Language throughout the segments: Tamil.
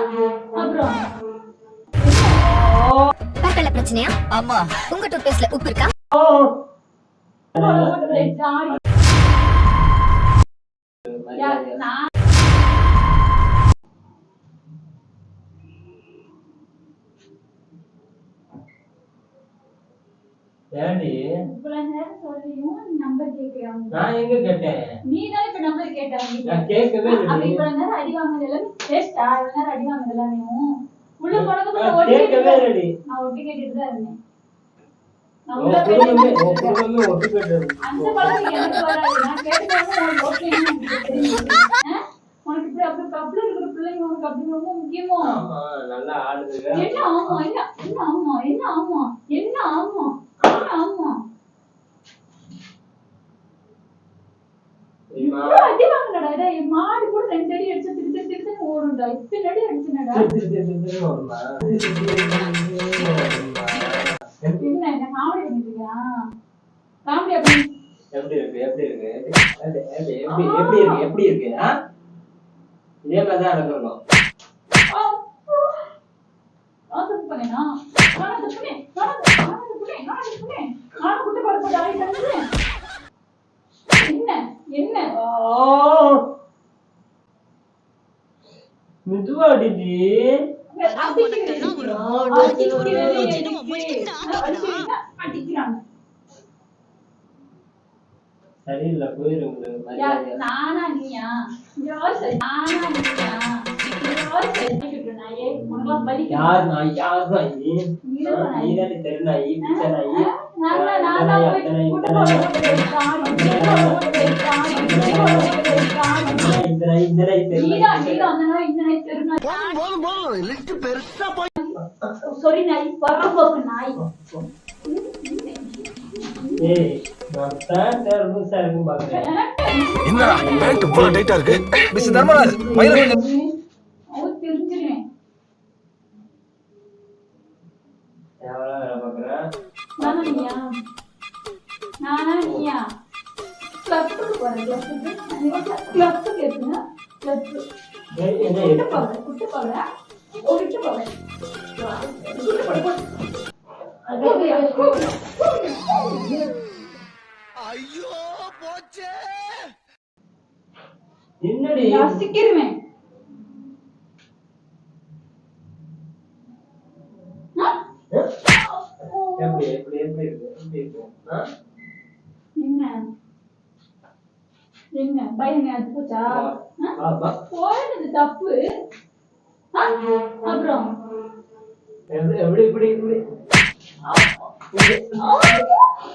அப்புறம் பிரச்சனையா? ஆமா. உங்க டூத் பேஸ்ட்ல உப்பு இருக்கா? சாரி நான் ஏண்டி? இவ்வளவு நேரம் சொல்லியும் நீ நம்பர் கேட்கிறாங்க. நான் எங்க கேட்டேன்? நீ தான் இப்ப நம்பர் கேட்டாங்க நான் கேட்கவே அப்ப இல்லை இவ்வளவு நேரம் அடி வாங்கினது எல்லாமே வேஸ்டா இவ்வளவு நேரம் அடி வாங்கினது எல்லாமே உள்ள போனதுக்கு ஒட்டி கேட்கவே நான் ஒட்டி கேட்டுட்டு தான் இருந்தேன். கேட்டு அந்த பழக்கம் எனக்கு வராது. நான் கேட்டது உனக்கு ஓகே உனக்கு இப்படி அப்படி கப்பல இருக்கிற பிள்ளைங்க உனக்கு அப்படி ரொம்ப முக்கியமோ? என்ன ஆமா என்ன ஆமா என்ன ஆமா என்ன ஆமா என்ன ஆமா தெரியுமா? இவ்வளவு அடி வாங்கினடா டேய், என் மாடு கூட ரெண்டு அடி அடிச்சு திரு திரு திருன்னு ஓடும்டா இத்தனை அடி அடிச்சுனடா திரு திரு திரு? திரு திரு திரு என்ன என்ன காமெடி பண்ணிட்டு இருக்கியா காமெடி அப்படி எப்படி இருக்கு எப்படி இருக்கு எப்படி எப்படி இருக்கு எப்படி இருக்கு? இதே மாதிரி தான் தப்பு பண்ணேனா? நானா தப்பு பண்ணேன்? நானா தப்பு- நானா தப்பு பண்ணேன்? நானா தப்பு பண்ணேன்? நானா குட்டை பால் போட்டு ஆடி கிடந்தேன்? என்ன என்ன மெதுவா. அடிக்கிறாங்க சரியில்லை போயிரு உங்களுக்கு நானா நீயா? நானா நீயா? யார் நாயே. யார். நீ தானே தெரு நாய் பிச்சை நாய். தான் தான் நாய், பால் பால் பால் பரம்போக்கு நாய். ஏய் நான் லூசா இருக்கும் பாக்குறேன். என்னடா பேண்ட் இவ்வளவு டைட்டா இருக்கு. மிஸ் தர்மராஜ் மயில நானா நீயா கிளப்புக்கு போறேன் கிளப்புக்கு கிளப்பு ஐயோ போச்சே என்னடி ரசிக்கிருவேன் எப்படி எப்படி எப்படி எப்படி இருக்கு ஆ? என்ன என்ன பையன் அது போச்சா. போயிடுது தப்பு? அப்புறம்? எப்படி இப்படி இப்படி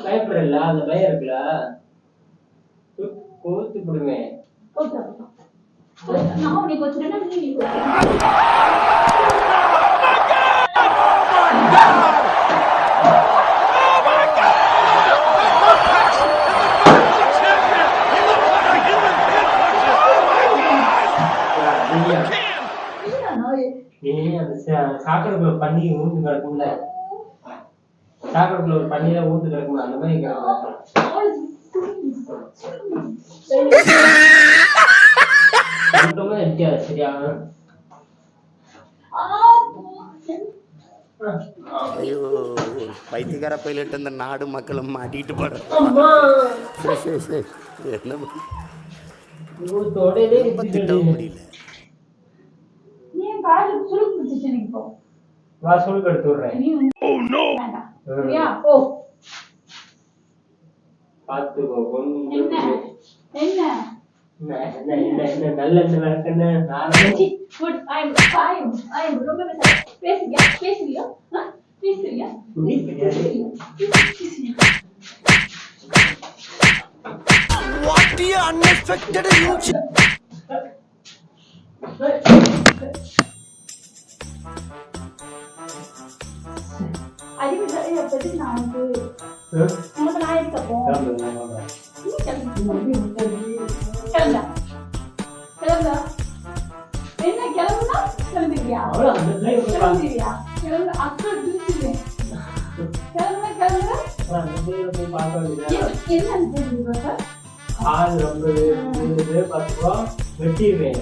பயப்படுறல அந்த பயம் இருக்குல்ல? கோத்து விடுவேன் நான் உனக்கு வச்சுட்டேன்னா நீ நீ வச்சுட்ட. என்ன நாய்? நீ அந்த சா- சாக்கடைக்குள்ள பண்ணி ஊந்து கிடக்கும்ல. சாக்கடைக்குள்ள ஒரு பண்ணியில ஊந்து கிடக்கும் அந்த மாதிரி கிடக்கும் சுத்தமா இருக்காது சரியா? ஐயோ பைத்தியக்கார பைலட் இந்த நாடு மக்களும் மாட்டிட்டு படுற அம்மா. சரி சரி சரி என்ன முடியல. வா சொல்லுக்கு எடுத்து விடுறேன். நீ வேண்டாம். சரியா போ. பாத்துக்கோ என்ன? என்ன? நல்ல என்ன நடக்குன்னு நான் சி, வாட் யூ அன்எக்ஸ்பெக்டட் யூச் அடிபட்டு அப்படி நான் என்ன கிளம்புனா கிளம்பு அக்கா கிளம்புனா கிளம்புனா என்ன தெரியுது பத்து ரூபா வெட்டிடுவேன்.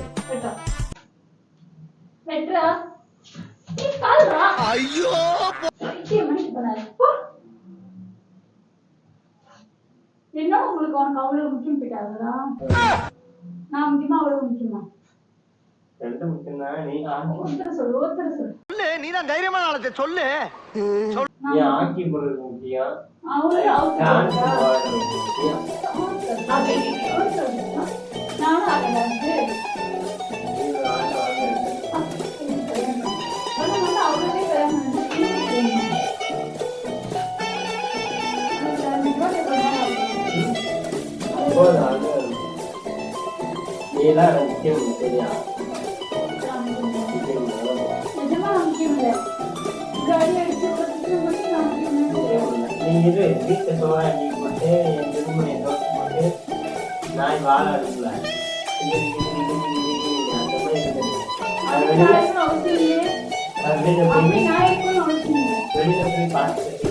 ஐயோ என்ன உங்களுக்கு உனக்கு அவ்வளவு முக்கியம் போயிட்டாங்களா நான் முக்கியமா அவ்வளவு முக்கியமா நீ தான் தைரியமான ஆளத்தை சொல்லு ஆக்கி போடுறது முக்கியம் நானும் நீதான் எனக்கு முக்கியம் சரியா முக்கியம் நீ இரு வீட்டை சோறா நீ போட்டு என் திருமணி தோசை போட்டு நான் வாழ அடுக்கல அந்த மாதிரி இருந்தது அது வெளியில அது வெளியில போய் வெளியில போய் பார்த்துட்டு